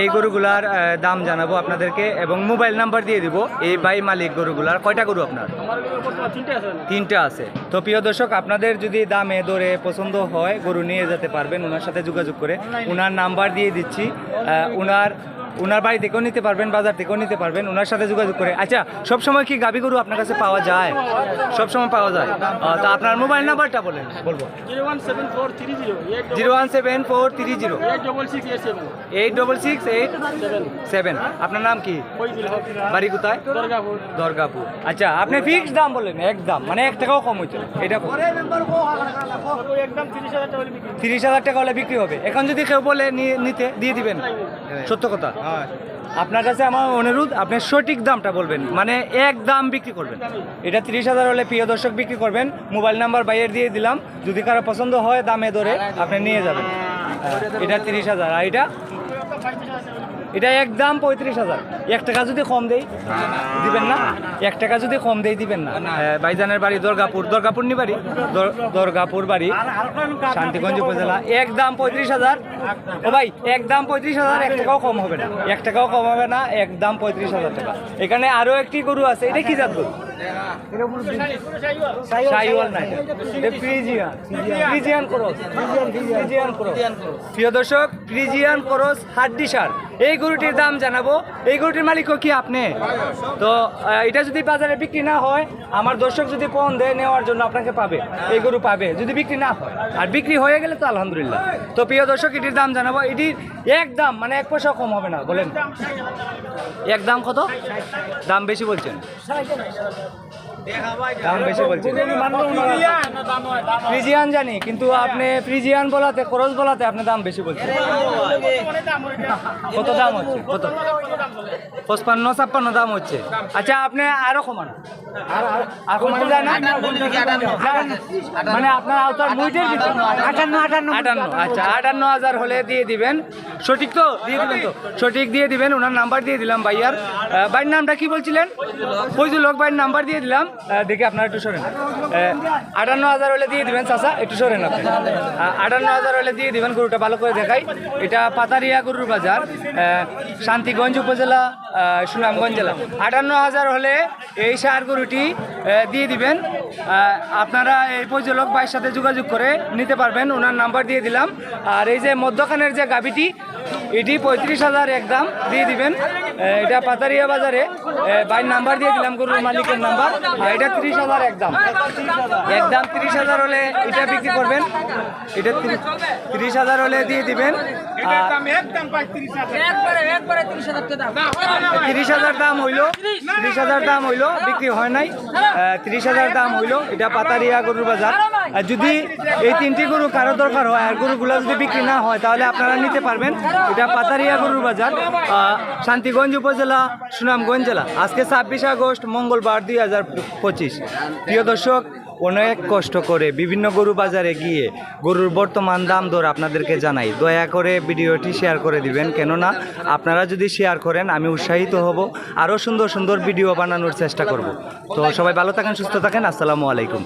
এই গরুগুলার দাম জানাব আপনাদেরকে এবং মোবাইল নাম্বার দিয়ে দিব। এই বাই মালিক গরুগুলার। কয়টা গরু আপনার? তিনটা আছে। তো প্রিয় দর্শক, আপনাদের যদি দামে দরে পছন্দ হয়, গরু নিয়ে যেতে পারবেন। ওনার সাথে যোগাযোগ করে। ওনার নাম্বার দিয়ে দিচ্ছি। ওনার ওনার বাড়ি থেকেও নিতে পারবেন বাজার থেকেও নিতে পারবেন ওনার সাথে যোগাযোগ করে। আচ্ছা সব সময় কি গাবি গরু আপনার কাছে পাওয়া যায়? সব সময় পাওয়া যায়। তো আপনার মোবাইল নাম্বারটা বলেন বলব। Zero one seven four three zero. Eight double six eight seven double six eight seven seven আপনার নাম কি? বাড়ি কোথায়? দুর্গাপুর। দরগাপুর। আচ্ছা আপনি ফিক্সড দাম বললেন একদম। মানে এক টাকাও কম হইতো এটা তিরিশ হাজার টাকা হলে বিক্রি তিরিশ হাজার টাকা হলে বিক্রি হবে। এখন যদি কেউ বলে নিতে দিয়ে দিবেন। সত্য কথা। আপনার কাছে আমার অনুরোধ, আপনি সঠিক দামটা বলবেন। মানে এক দাম বিক্রি করবেন। এটা তিরিশ হাজার হলে প্রিয় দর্শক বিক্রি করবেন। মোবাইল নাম্বার বাইয়ের দিয়ে দিলাম। যদি কারও পছন্দ হয় দামে ধরে আপনি নিয়ে যাবেন। এটা তিরিশ হাজার। আর এটা? এটা একদম পঁয়ত্রিশ হাজার। এক টাকা যদি কম দেই, দিবেন না? এক টাকা যদি কম দেই, দিবেন না। ভাইজানের বাড়ি দুর্গাপুর। দুর্গাপুর নি বাড়ি? দর- দুর্গাপুর বাড়ি। শান্তিগঞ্জ উপজেলা। একদম পঁয়ত্রিশ হাজার। ও ভাই, একদম পঁয়ত্রিশ হাজার, এক টাকাও কম হবে না। এক টাকাও কম হবে না, একদম পঁয়ত্রিশ হাজার টাকা। এখানে আরও একটি গরু আছে। এটা কি জাত গরু? সার। এই গরুটির দাম জানাব। এই গরুটির মালিকও কি আপনি? তো এটা যদি বাজারে বিক্রি না হয়, আমার দর্শক যদি পণ দেয়, নেওয়ার জন্য আপনাকে পাবে। এই গরু পাবে। যদি বিক্রি না হয়, আর বিক্রি হয়ে গেলে তো আলহামদুলিল্লাহ। তো, প্রিয় দর্শক, এটির দাম জানাব। এটির এক দাম মানে এক পয়সা কম হবে না, বলেন। এক দাম কত? দাম বেশি বলছেন। দাম বেশি বলছেন। জানি, কিন্তু আপনি ফ্রিজিয়ান বলাতে, খরচ বলাতে আপনি দাম বেশি বলছেন। কত দাম? হচ্ছে কত? পঁচপান্ন ছাপ্পান্ন দাম হচ্ছে। আচ্ছা আপনি আরও কমান। আর কমানো যায় না? মানে আপনার আওতার মুইটের আটান্ন আটান্ন। আটান্ন আচ্ছা আটান্ন হাজার হলে দিয়ে দিবেন। সঠিক তো? দিয়ে দিবেন তো? সঠিক দিয়ে দিবেন, ওনার নাম্বার দিয়ে দিলাম ভাইয়ার। ভাইয়ের নামটা কি বলছিলেন? ফৈজুল হক ভাইয়ের নাম্বার দিয়ে দিলাম। দেখি আপনার একটু সরেন। আটান্ন হাজার হলে দিয়ে দিবেন, চাচা, একটু সরেন আপনি। আটান্ন হাজার হলে দিয়ে দিবেন, গরুটা ভালো করে দেখাই। এটা পাতারিয়া গরুর বাজার শান্তিগঞ্জ উপজেলা সুনামগঞ্জ জেলা। আটান্ন হাজার হলে এই সার গরুটি দিয়ে দিবেন। আপনারা এই প্রযোজক ভাইয়ের সাথে যোগাযোগ করে নিতে পারবেন, ওনার নাম্বার দিয়ে দিলাম। আর এই যে মধ্যখানের যে গাবিটি এটি পঁয়ত্রিশ হাজার একদম দিয়ে দিবেন। এটা পাতারিয়া বাজারে। ভাইয়ের নাম্বার দিয়ে দিলাম গরুর মালিকের নাম্বার। আর এটা তিরিশ হাজার একদম একদম তিরিশ হাজার হলে এটা বিক্রি করবেন। এটা তিরিশ হাজার হলে দিয়ে দিবেন। তিরিশ হাজার। দাম। হইল। তিরিশ হাজার দাম হইল বিক্রি হয় নাই। তিরিশ হাজার দাম হইল। এটা পাতারিয়া গরুর বাজার। আর যদি এই তিনটি গরু কারও দরকার হয় আর গরুগুলো যদি বিক্রি না হয় তাহলে আপনারা নিতে পারবেন। এটা পাতারিয়া গরুর বাজার শান্তিগঞ্জ উপজেলা, সুনামগঞ্জ জেলা। আজকে ছাব্বিশ আগস্ট, মঙ্গলবার দুই হাজার পঁচিশ। প্রিয় দর্শক, অনেক কষ্ট করে বিভিন্ন গরু বাজারে গিয়ে গরুর বর্তমান দাম দর আপনাদেরকে জানাই। দয়া করে ভিডিওটি শেয়ার করে দিবেন। কেননা, আপনারা যদি শেয়ার করেন, আমি উৎসাহিত হব, আরও সুন্দর সুন্দর ভিডিও বানানোর চেষ্টা করব। তো সবাই ভালো থাকেন, সুস্থ থাকেন। আসসালামু আলাইকুম।